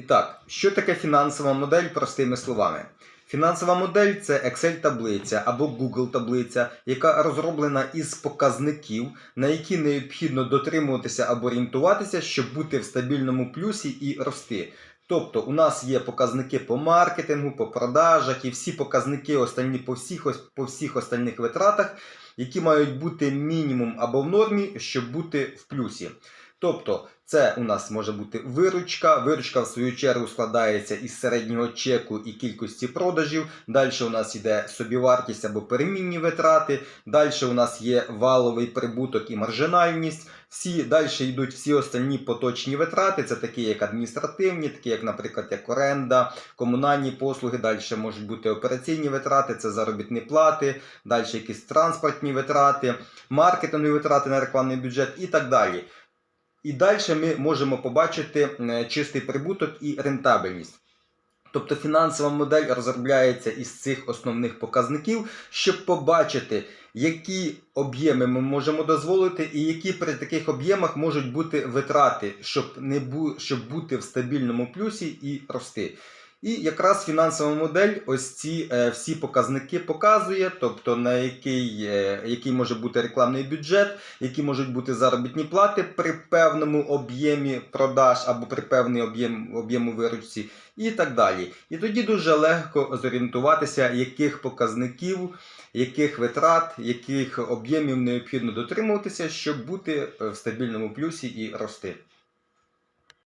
І так, що таке фінансова модель простими словами? Фінансова модель це Excel-таблиця або Google-таблиця, яка розроблена із показників, на які необхідно дотримуватися або орієнтуватися, щоб бути в стабільному плюсі і рости. Тобто у нас є показники по маркетингу, по продажах і всі показники остальні по всіх, по всіх остальних витратах, які мають бути мінімум або в нормі, щоб бути в плюсі. Тобто, це у нас може бути виручка. Виручка, в свою чергу, складається із середнього чеку і кількості продажів. Далі у нас йде собівартість або перемінні витрати. Далі у нас є валовий прибуток і маржинальність. Всі далі йдуть всі остальні поточні витрати. Це такі, як адміністративні, такі, як, наприклад, як оренда, комунальні послуги. Далі можуть бути операційні витрати, це заробітні плати, далі якісь транспортні витрати, маркетингові витрати на рекламний бюджет і так далі. І далі ми можемо побачити е, чистий прибуток і рентабельність. Тобто фінансова модель розробляється із цих основних показників, щоб побачити, які об'єми ми можемо дозволити, і які при таких об'ємах можуть бути витрати, щоб, не бу... щоб бути в стабільному плюсі і рости. І якраз фінансова модель ось ці е, всі показники показує, тобто на який, е, який може бути рекламний бюджет, які можуть бути заробітні плати при певному об'ємі продаж або при певному об'єм, об'єму виручці, і так далі. І тоді дуже легко зорієнтуватися, яких показників, яких витрат, яких об'ємів необхідно дотримуватися, щоб бути е, в стабільному плюсі і рости.